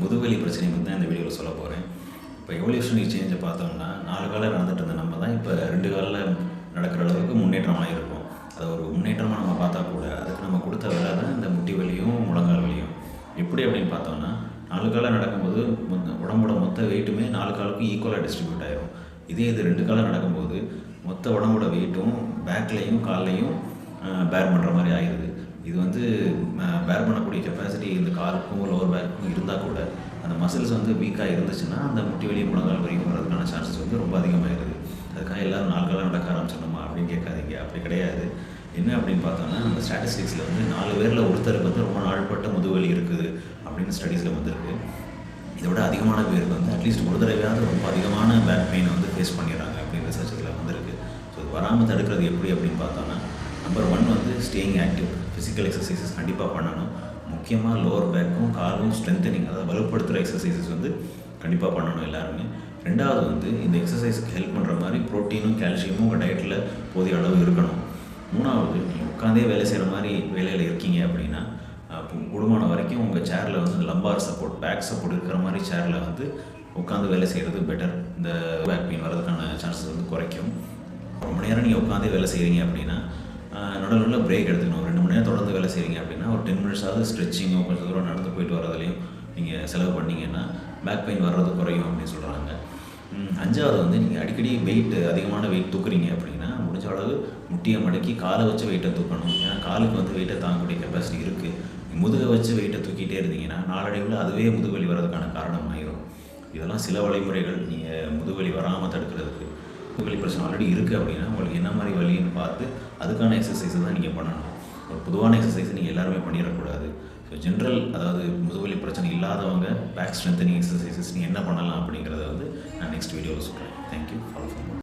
முதுவலி பிரச்சனை பற்றி தான் இந்த வீடியோவில் சொல்ல போகிறேன் இப்போ எவல்யூஷனரி சேஞ்சை பார்த்தோம்னா நாலு காலில் நடந்துட்டு இருந்த நம்ம தான் இப்போ ரெண்டு காலில் நடக்கிற அளவுக்கு முன்னேற்றமாக இருக்கும். அதை ஒரு முன்னேற்றமாக நம்ம பார்த்தா கூட அதுக்கு நம்ம கொடுத்த வேலை தான் இந்த முட்டி வலியும் முழங்கால் வலியும். எப்படி அப்படின்னு பார்த்தோம்னா நாலு காலம் நடக்கும்போது உடம்போட மொத்த வெயிட்டுமே நாலு காலுக்கும் ஈக்குவலாக டிஸ்ட்ரிபியூட் ஆகிரும் இதே இது ரெண்டு காலம் நடக்கும்போது மொத்த உடம்போட வெயிட்டும் பேக்லேயும் கால்லையும் பேர் பண்ணுற மாதிரி ஆயிடுது இது வந்து பேர் பண்ணக்கூடிய கெப்பாசிட்டி இந்த காலுக்கும் லோவர் பேருக்கும் இருந்தால் கூட அந்த மசில்ஸ் வந்து வீக்காக இருந்துச்சுன்னா அந்த முட்டி வெளியே முழங்கால் வரைக்கும் வரதுக்கான சான்சஸ் வந்து ரொம்ப அதிகமாகிடுது அதுக்காக எல்லாரும் நாலு நடக்க ஆரம்பிச்சிடணுமா அப்படின்னு கேட்காதீங்க. அப்படி கிடையாது. என்ன அப்படின்னு பார்த்தோம்னா நம்ம ஸ்டாட்டிஸ்டிக்ஸில் வந்து நாலு பேரில் ஒருத்தருக்கு வந்து ரொம்ப நாள்பட்ட முதுவலி இருக்குது அப்படின்னு ஸ்டடீஸில் வந்திருக்கு. இதை விட அதிகமான பேருக்கு வந்து அட்லீஸ்ட் ஒரு தடவையாவது ரொம்ப அதிகமான பேக் பெயினை வந்து ஃபேஸ் பண்ணிடுறாங்க அப்படின்னு ரிசர்ச்சில் வந்திருக்கு. ஸோ இது வராமல் தடுக்கிறது எப்படி அப்படின்னு பார்த்தோம்னா நம்பர் ஒன் வந்து ஸ்டேயிங் ஆக்டிவ் ஃபிசிக்கல் எக்ஸசைசஸ் கண்டிப்பாக பண்ணணும். முக்கியமாக லோவர் பேக்கும் காலும் ஸ்ட்ரென்தனிங் அதாவது வலுப்படுத்துகிற எக்ஸசைசஸ் வந்து கண்டிப்பாக பண்ணணும் எல்லாருமே. ரெண்டாவது வந்து இந்த எக்ஸசைஸ்க்கு ஹெல்ப் பண்ணுற மாதிரி ப்ரோட்டீனும் கால்சியமும் உங்கள் டயட்டில் போதிய அளவு இருக்கணும். மூணாவது நீங்கள் உட்காந்தே வேலை செய்கிற மாதிரி வேலையில் இருக்கீங்க அப்படின்னா அப்போ வரைக்கும் உங்கள் சேரில் வந்து லம்பார் சப்போர்ட் பேக் சப்போர்ட் இருக்கிற மாதிரி சேரில் வந்து உட்காந்து வேலை செய்கிறது பெட்டர் இந்த பேக் பெயின் வர்றதுக்கான சான்சஸ் வந்து குறைக்கும். ரொம்ப நேரம் நீங்கள் உட்காந்தே வேலை செய்கிறீங்க அப்படின்னா நடுவில் நடுவில் பிரேக் எடுத்துக்கணும். ரெண்டு மணி நேரம் தொடர்ந்து வேலை செய்கிறீங்க அப்படின்னா ஒரு டென் மினிட்ஸாவது ஸ்ட்ரெச்சிங்கோ கொஞ்சம் தூரம் நடந்து போயிட்டு வரதுலையும் நீங்கள் செலவு பண்ணிங்கன்னா பேக் பெயின் வர்றது குறையும் அப்படின்னு சொல்கிறாங்க அஞ்சாவது வந்து நீங்கள் அடிக்கடி வெயிட் அதிகமான வெயிட் தூக்குறீங்க அப்படின்னா முடிஞ்ச அளவு முட்டியை மடக்கி காலை வச்சு வெயிட்டை தூக்கணும். ஏன்னா காலுக்கு வந்து வெயிட்டை தாங்கக்கூடிய கெப்பாசிட்டி இருக்குது முதுகை வச்சு வெயிட்டை தூக்கிட்டே இருந்தீங்கன்னா நாளடைவில் அதுவே முதுகுவலி வர்றதுக்கான காரணம் ஆயிரும் இதெல்லாம் சில வழிமுறைகள். நீங்கள் முதுகுவலி வராமல் தடுக்கிறது முதுவலி பிரச்சனை ஆல்ரெடி இருக்குது அப்படின்னா உங்களுக்கு என்ன மாதிரி வழின்னு பார்த்து அதுக்கான எக்ஸசைஸை தான் நீங்கள் பண்ணணும். ஒரு பொதுவான எக்ஸசைஸை நீங்கள் எல்லாருமே பண்ணிடக்கூடாது. ஸோ ஜென்ரல் அதாவது முதுவலி பிரச்சனை இல்லாதவங்க பேக் ஸ்ட்ரென்தனிங் எக்ஸசைசஸ் நீங்கள் என்ன பண்ணலாம் அப்படிங்கிறத வந்து நான் நெக்ஸ்ட் வீடியோவில் சொல்கிறேன் தேங்க்யூ ஃபாலோ